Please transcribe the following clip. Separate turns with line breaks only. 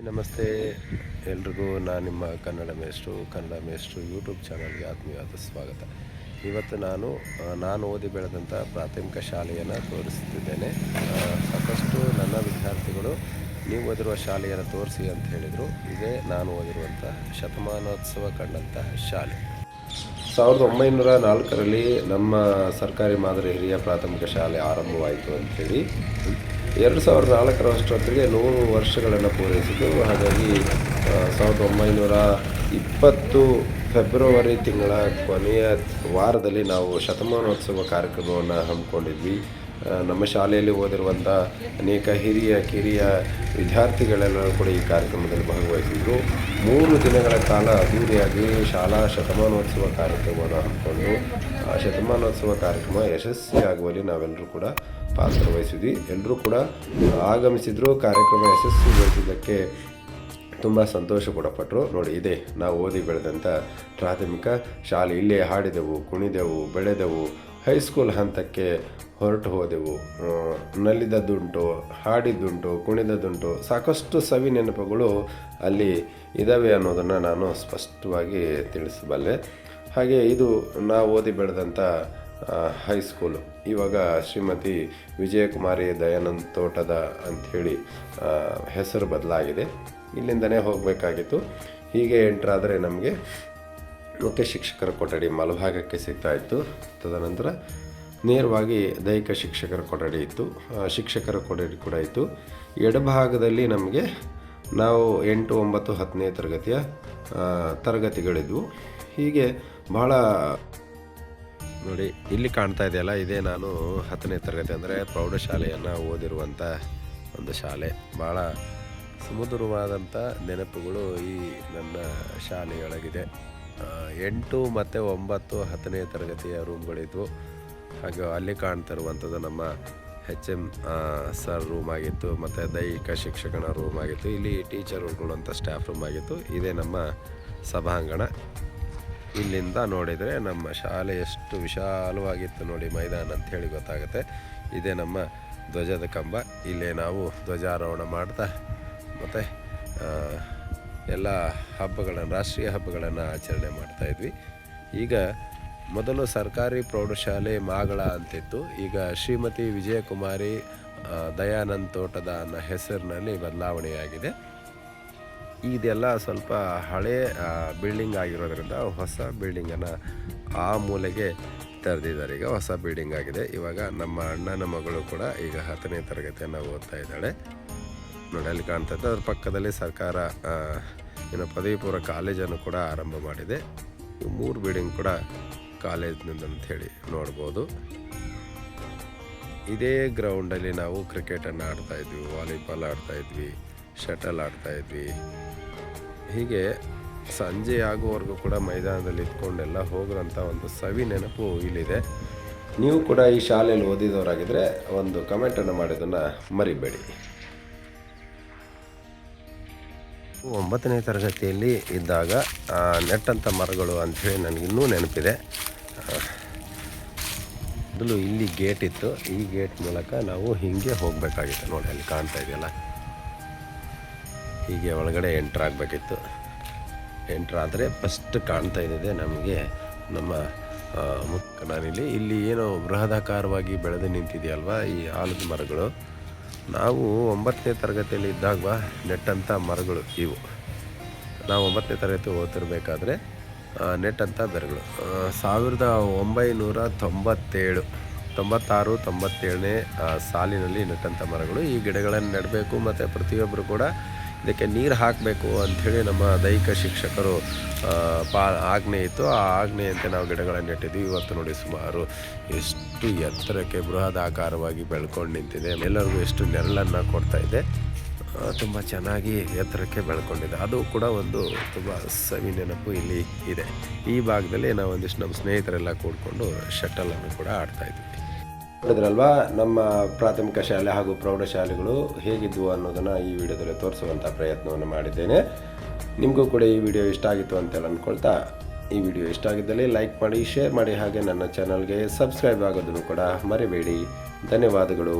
ನಮಸ್ತೆ. ಎಲ್ರಿಗೂ ನಾನು ನಿಮ್ಮ ಕನ್ನಡ ಮೇಷ್ಟ್ರು ಕನ್ನಡ ಮೇಷ್ಟ್ರು ಯೂಟ್ಯೂಬ್ ಚಾನಲ್ಗೆ ಆತ್ಮೀಯವಾದ ಸ್ವಾಗತ. ಇವತ್ತು ನಾನು ನಾನು ಓದಿ ಬೆಳೆದಂಥ ಪ್ರಾಥಮಿಕ ಶಾಲೆಯನ್ನು ತೋರಿಸ್ತಿದ್ದೇನೆ. ಸಾಕಷ್ಟು ನನ್ನ ವಿದ್ಯಾರ್ಥಿಗಳು, ನೀವು ಓದಿರುವ ಶಾಲೆಯನ್ನು ತೋರಿಸಿ ಅಂತ ಹೇಳಿದರು. ಇದೇ ನಾನು ಓದಿರುವಂಥ ಶತಮಾನೋತ್ಸವ ಕಂಡಂತಹ ಶಾಲೆ. ಸಾವಿರದ ಒಂಬೈನೂರ ನಾಲ್ಕರಲ್ಲಿ ನಮ್ಮ ಸರ್ಕಾರಿ ಮಾದರಿ ಹಿರಿಯ ಪ್ರಾಥಮಿಕ ಶಾಲೆ ಆರಂಭವಾಯಿತು ಅಂಥೇಳಿ ಎರಡು ಸಾವಿರದ ನಾಲ್ಕರಷ್ಟೊತ್ತಿಗೆ ನೂರು ವರ್ಷಗಳನ್ನು ಪೂರೈಸಿತು ಹಾಗಾಗಿ ಸಾವಿರದ ಒಂಬೈನೂರ ಇಪ್ಪತ್ತು ಫೆಬ್ರವರಿ ತಿಂಗಳ ಕೊನೆಯ ವಾರದಲ್ಲಿ ನಾವು ಶತಮಾನೋತ್ಸವ ಕಾರ್ಯಕ್ರಮವನ್ನು ಹಮ್ಮಿಕೊಂಡಿದ್ವಿ. ನಮ್ಮ ಶಾಲೆಯಲ್ಲಿ ಓದಿರುವಂಥ ಅನೇಕ ಹಿರಿಯ, ಕಿರಿಯ ವಿದ್ಯಾರ್ಥಿಗಳೆಲ್ಲರೂ ಕೂಡ ಈ ಕಾರ್ಯಕ್ರಮದಲ್ಲಿ ಭಾಗವಹಿಸಿದ್ರು. ಮೂರು ದಿನಗಳ ಕಾಲ ಅದ್ದೂರಿಯಾಗಿ ಶಾಲಾ ಶತಮಾನೋತ್ಸವ ಕಾರ್ಯಕ್ರಮವನ್ನು ಹಮ್ಮಿಕೊಂಡು, ಆ ಶತಮಾನೋತ್ಸವ ಕಾರ್ಯಕ್ರಮ ಯಶಸ್ವಿಯಾಗುವಲ್ಲಿ ನಾವೆಲ್ಲರೂ ಕೂಡ ಪಾತ್ರವಹಿಸಿದ್ವಿ. ಎಲ್ಲರೂ ಕೂಡ ಆಗಮಿಸಿದ್ರು, ಕಾರ್ಯಕ್ರಮ ಯಶಸ್ವಿಗೊಳಿಸಿದ್ದಕ್ಕೆ ತುಂಬ ಸಂತೋಷ ಕೂಡ ಪಟ್ಟರು ನೋಡಿ, ಇದೆ, ನಾವು ಓದಿ ಬೆಳೆದಂಥ ಪ್ರಾಥಮಿಕ ಶಾಲೆ. ಇಲ್ಲೇ ಹಾಡಿದೆವು, ಕುಣಿದೆವು, ಬೆಳೆದೆವು ಹೈಸ್ಕೂಲ್ ಹಂತಕ್ಕೆ ಹೊರಟು ಹೋದೆವು. ನಲಿದದ್ದುಂಟು ಹಾಡಿದ್ದುಂಟು, ಕುಣಿದದ್ದುಂಟು, ಸಾಕಷ್ಟು ಸವಿ ನೆನಪುಗಳು ಅಲ್ಲಿ ಇದ್ದಾವೆ ಅನ್ನೋದನ್ನು ನಾನು ಸ್ಪಷ್ಟವಾಗಿ ತಿಳಿಸಬಲ್ಲೆ. ಹಾಗೆ ಇದು ನಾ ಓದಿ ಬೆಳೆದಂಥ ಹೈಸ್ಕೂಲು ಇವಾಗ ಶ್ರೀಮತಿ ವಿಜಯಕುಮಾರಿ ದಯಾನಂದ್ ತೋಟದ ಅಂಥೇಳಿ ಹೆಸರು ಬದಲಾಗಿದೆ. ಇಲ್ಲಿಂದನೇ ಹೋಗಬೇಕಾಗಿತ್ತು. ಹೀಗೆ ಎಂಟ್ರಾದರೆ ನಮಗೆ ಮುಖ್ಯ ಶಿಕ್ಷಕರ ಕೊಠಡಿ ಮಲಭಾಗಕ್ಕೆ ಸಿಗ್ತಾ ಇತ್ತು. ತದನಂತರ ನೇರವಾಗಿ ದೈಹಿಕ ಶಿಕ್ಷಕರ ಕೊಠಡಿ ಇತ್ತು. ಶಿಕ್ಷಕರ ಕೊಠಡಿ ಕೂಡ ಇತ್ತು. ಎಡಭಾಗದಲ್ಲಿ ನಮಗೆ ನಾವು ಎಂಟು, ಒಂಬತ್ತು, ಹತ್ತನೇ ತರಗತಿಯ ತರಗತಿಗಳಿದ್ವು. ಹೀಗೆ ಬಹಳ ನೋಡಿ, ಇಲ್ಲಿ ಕಾಣ್ತಾ ಇದೆಯಲ್ಲ, ಇದೇ ನಾನು ಹತ್ತನೇ ತರಗತಿ ಅಂದರೆ ಪ್ರೌಢಶಾಲೆಯನ್ನು ಓದಿರುವಂಥ ಒಂದು ಶಾಲೆ. ಭಾಳ ಸುಮಧುರವಾದಂಥ ನೆನಪುಗಳು ಈ ನನ್ನ ಶಾಲೆಯೊಳಗಿದೆ. ಎಂಟು ಮತ್ತು ಒಂಬತ್ತು ಹತ್ತನೇ ತರಗತಿಯ ರೂಮ್ಗಳಿದ್ವು. ಹಾಗೆ ಅಲ್ಲಿ ಕಾಣ್ತಾ ಇರುವಂಥದ್ದು ನಮ್ಮ ಹೆಚ್ ಎಂ ಸರ್ ರೂಮ್ ಆಗಿತ್ತು, ಮತ್ತು ದೈಹಿಕ ಶಿಕ್ಷಕನ ರೂಮ್ ಆಗಿತ್ತು. ಇಲ್ಲಿ ಟೀಚರ್ ಉಳ್ಕೊಳ್ಳುವಂಥ ಸ್ಟಾಫ್ ರೂಮ್ ಆಗಿತ್ತು. ಇದೇ ನಮ್ಮ ಸಭಾಂಗಣ. ಇಲ್ಲಿಂದ ನೋಡಿದರೆ ನಮ್ಮ ಶಾಲೆ ಎಷ್ಟು ವಿಶಾಲವಾಗಿತ್ತು ನೋಡಿ ಮೈದಾನ ಅಂತ ಹೇಳಿ ಗೊತ್ತಾಗುತ್ತೆ. ಇದೇ ನಮ್ಮ ಧ್ವಜದ ಕಂಬ. ಇಲ್ಲೇ ನಾವು ಧ್ವಜಾರೋಹಣ ಮಾಡ್ತಾ, ಮತ್ತು ಎಲ್ಲ ಹಬ್ಬಗಳನ್ನು, ರಾಷ್ಟ್ರೀಯ ಹಬ್ಬಗಳನ್ನು ಆಚರಣೆ ಮಾಡ್ತಾಯಿದ್ವಿ ಈಗ ಮೊದಲು ಸರ್ಕಾರಿ ಪ್ರೌಢಶಾಲೆ ಮಾಗಳ ಅಂತಿತ್ತು. ಈಗ ಶ್ರೀಮತಿ ವಿಜಯಕುಮಾರಿ ದಯಾನಂದ್ ತೋಟದ ಅನ್ನೋ ಹೆಸರಿನಲ್ಲಿ ಬದಲಾವಣೆಯಾಗಿದೆ. ಇದೆಲ್ಲ ಸ್ವಲ್ಪ ಹಳೆ ಬಿಲ್ಡಿಂಗ್ ಆಗಿರೋದ್ರಿಂದ ಹೊಸ ಬಿಲ್ಡಿಂಗನ್ನು ಆ ಮೂಲೆಗೆ ತೆರೆದಿದ್ದಾರೆ. ಈಗ ಹೊಸ ಬಿಲ್ಡಿಂಗ್ ಆಗಿದೆ. ಇವಾಗ ನಮ್ಮ ಅಣ್ಣನ ಮಗಳು ಕೂಡ ಈಗ ಹತ್ತನೇ ತರಗತಿಯನ್ನು ಓದ್ತಾ ಇದ್ದಾಳೆ. ಕಾಣ್ತದೆ ಕಾಣ್ತಾ ಇತ್ತು ಅದ್ರ ಪಕ್ಕದಲ್ಲಿ ಸರ್ಕಾರ ಏನು ಪದವಿ ಪೂರ್ವ ಕಾಲೇಜನ್ನು ಕೂಡ ಆರಂಭ ಮಾಡಿದೆ. ಮೂರು ಬಿಲ್ಡಿಂಗ್ ಕೂಡ ಕಾಲೇಜ್ನಿಂದ ಹೇಳಿ ನೋಡ್ಬೋದು. ಇದೇ ಗ್ರೌಂಡಲ್ಲಿ ನಾವು ಕ್ರಿಕೆಟನ್ನು ಆಡ್ತಾ ಇದ್ವಿ, ವಾಲಿಬಾಲ್ ಆಡ್ತಾ ಇದ್ವಿ, ಶಟಲ್ ಆಡ್ತಾ ಇದ್ವಿ. ಹೀಗೆ ಸಂಜೆ ಆಗುವವರೆಗೂ ಕೂಡ ಮೈದಾನದಲ್ಲಿ ಇದ್ಕೊಂಡೆಲ್ಲ ಹೋಗೋಂಥ ಒಂದು ಸವಿ ನೆನಪು ಇಲ್ಲಿದೆ. ನೀವು ಕೂಡ ಈ ಶಾಲೆಯಲ್ಲಿ ಓದಿದವರಾಗಿದ್ದರೆ ಒಂದು ಕಮೆಂಟನ್ನು ಮಾಡೋದನ್ನು ಮರಿಬೇಡಿ. ಒಂಬತ್ತನೇ ತರಗತಿಯಲ್ಲಿ ಇದ್ದಾಗ ನೆಟ್ಟಂಥ ಮರಗಳು ಅಂಥೇಳಿ ನನಗಿನ್ನೂ ನೆನಪಿದೆ. ಮೊದಲು ಇಲ್ಲಿ ಗೇಟ್ ಇತ್ತು. ಈ ಗೇಟ್ ಮೂಲಕ ನಾವು ಹೀಗೆ ಹೋಗಬೇಕಾಗಿತ್ತು. ನೋಡಿ, ಅಲ್ಲಿ ಕಾಣ್ತಾ ಇದೆಯಲ್ಲ? ಹೀಗೆ ಒಳಗಡೆ ಎಂಟ್ರ್ ಆಗಬೇಕಿತ್ತು. ಎಂಟ್ರ್ ಆದರೆ ಫಸ್ಟ್ ಕಾಣ್ತಾ ಇದ್ದಿದೆ ನಮಗೆ. ನಮ್ಮ ಮುಖ ನಾನಿಲ್ಲಿ ಇಲ್ಲಿ ಏನೋ ಬೃಹದಾಕಾರವಾಗಿ ಬೆಳೆದು ನಿಂತಿದೆಯಲ್ವಾ ಈ ಆಲದ ಮರಗಳು? ನಾವು ಒಂಬತ್ತನೇ ತರಗತಿಯಲ್ಲಿ ಇದ್ದಾಗ ನೆಟ್ಟಂಥ ಮರಗಳು ಇವು. ನಾವು ಒಂಬತ್ತನೇ ತರಗತಿ ಓದ್ತಿರ್ಬೇಕಾದ್ರೆ ನೆಟ್ಟಂಥ ಬೆರಗಳು ಸಾವಿರದ ಒಂಬೈನೂರ ತೊಂಬತ್ತೇಳು, ತೊಂಬತ್ತಾರು, ತೊಂಬತ್ತೇಳನೇ ಸಾಲಿನಲ್ಲಿ ನೆಟ್ಟಂಥ ಮರಗಳು. ಈ ಗಿಡಗಳನ್ನು ನೆಡಬೇಕು ಮತ್ತು ಪ್ರತಿಯೊಬ್ಬರು ಕೂಡ ಇದಕ್ಕೆ ನೀರು ಹಾಕಬೇಕು ಅಂಥೇಳಿ ನಮ್ಮ ದೈಹಿಕ ಶಿಕ್ಷಕರು ಪಾ, ಆಜ್ಞೆ ಇತ್ತು. ಆ ಆಜ್ಞೆಯಂತೆ ನಾವು ಗಿಡಗಳನ್ನು ನೆಟ್ಟಿದ್ವಿ ಇವತ್ತು ನೋಡಿ ಸುಮಾರು ಎಷ್ಟು ಎತ್ತರಕ್ಕೆ ಬೃಹದಾಕಾರವಾಗಿ ಬೆಳ್ಕೊಂಡು ನಿಂತಿದೆ. ಎಲ್ಲರಿಗೂ ಎಷ್ಟು ನೆರಳನ್ನು ಕೊಡ್ತಾ ಇದೆ. ತುಂಬ ಚೆನ್ನಾಗಿ ಎತ್ತರಕ್ಕೆ ಬೆಳ್ಕೊಂಡಿದೆ. ಅದು ಕೂಡ ಒಂದು ತುಂಬ ಸವಿ ನೆನಪು ಇಲ್ಲಿ ಇದೆ. ಈ ಭಾಗದಲ್ಲಿ ನಾವು ಒಂದಿಷ್ಟು ನಮ್ಮ ಸ್ನೇಹಿತರೆಲ್ಲ ಕೂಡಿಕೊಂಡು ಶಟಲನ್ನು ಕೂಡ ಆಡ್ತಾ ಇದ್ವಿ. ನೋಡಿದ್ರಲ್ವಾ ನಮ್ಮ ಪ್ರಾಥಮಿಕ ಶಾಲೆ ಹಾಗೂ ಪ್ರೌಢಶಾಲೆಗಳು ಹೇಗಿದ್ವು ಅನ್ನೋದನ್ನು ಈ ವಿಡಿಯೋದಲ್ಲಿ ತೋರಿಸುವಂಥ ಪ್ರಯತ್ನವನ್ನು ಮಾಡಿದ್ದೇನೆ. ನಿಮಗೂ ಕೂಡ ಈ ವಿಡಿಯೋ ಇಷ್ಟ ಆಗಿತ್ತು ಅಂತೆಲ್ಲ ಅಂದ್ಕೊಳ್ತಾ ಈ ವಿಡಿಯೋ ಇಷ್ಟ ಆಗಿದ್ದಲ್ಲಿ ಲೈಕ್ ಮಾಡಿ, ಶೇರ್ ಮಾಡಿ, ಹಾಗೆ ನನ್ನ ಚಾನಲ್ಗೆ ಸಬ್ಸ್ಕ್ರೈಬ್ ಆಗೋದನ್ನು ಕೂಡ ಮರಿಬೇಡಿ. ಧನ್ಯವಾದಗಳು.